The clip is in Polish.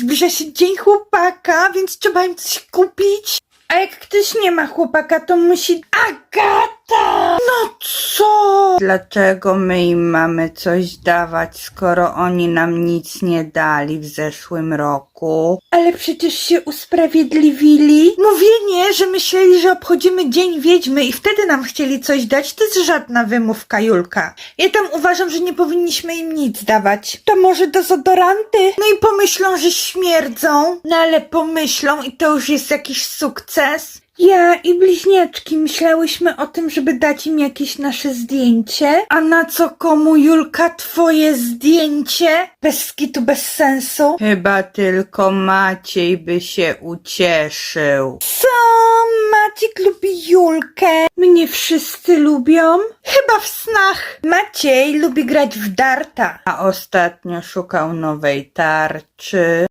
Zbliża się dzień chłopaka, więc trzeba im coś kupić. A jak ktoś nie ma chłopaka, to musi... Agata! Dlaczego my im mamy coś dawać, skoro oni nam nic nie dali w zeszłym roku? Ale przecież się usprawiedliwili. Mówienie, że myśleli, że obchodzimy Dzień Wiedźmy i wtedy nam chcieli coś dać, to jest żadna wymówka, Julka. Ja tam uważam, że nie powinniśmy im nic dawać. To może dezodoranty? No i pomyślą, że śmierdzą. No ale pomyślą i to już jest jakiś sukces. Ja i bliźniaczki myślałyśmy o tym, żeby dać im jakieś nasze zdjęcie. A na co komu, Julka, twoje zdjęcie? Bez skitu, bez sensu. Chyba tylko Maciej by się ucieszył. Co? Maciek lubi Julkę. Mnie wszyscy lubią? Chyba w snach. Maciej lubi grać w darta. A ostatnio szukał nowej tarczy.